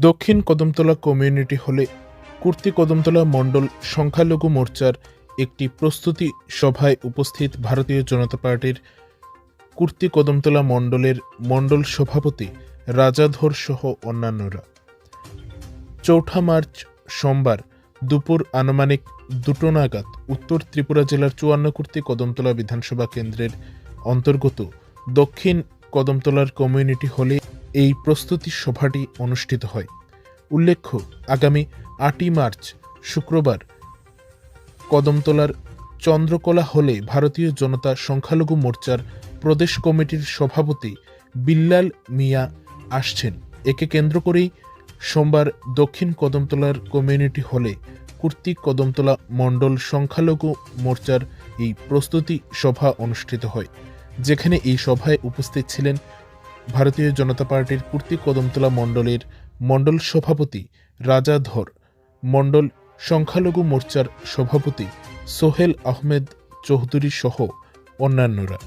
দক্ষিণ কদমতলা কমিউনিটি হলে কুর্তি কদমতলা মণ্ডল সংখ্যালঘু মোর্চার একটি প্রস্তুতি সভায় উপস্থিত ভারতীয় জনতা পার্টির কুর্তি কদমতলা মণ্ডলের মণ্ডল সভাপতি রাজাধর সহ অন্যান্যরা। চৌঠা মার্চ সোমবার দুপুর আনুমানিক দুটো নাগাদ উত্তর ত্রিপুরা জেলার চুয়ান্ন কুর্তি কদমতলা বিধানসভা কেন্দ্রের অন্তর্গত দক্ষিণ কদমতলার কমিউনিটি হলে এই প্রস্তুতি সভাটি অনুষ্ঠিত হয়। উল্লেখ্য, আগামী আটই মার্চ, শুক্রবার, কদমতলার চন্দ্রকলা হলে ভারতীয় জনতা সংখ্যালঘু মোর্চার প্রদেশ কমিটির সভাপতি বিল্লাল মিয়া আসছেন। একে কেন্দ্র করেই সোমবার দক্ষিণ কদমতলার কমিউনিটি হলে কুর্তি কদমতলা মণ্ডল সংখ্যালঘু মোর্চার এই প্রস্তুতি সভা অনুষ্ঠিত হয়। যেখানে এই সভায় উপস্থিত ছিলেন ভারতীয় জনতা পার্টির কুর্তি কদমতলা মণ্ডলের মণ্ডল সভাপতি রাজা ধর, মণ্ডল সংখ্যালঘু মোর্চার সভাপতি সোহেল আহমেদ চৌধুরী সহ অন্যান্যরা।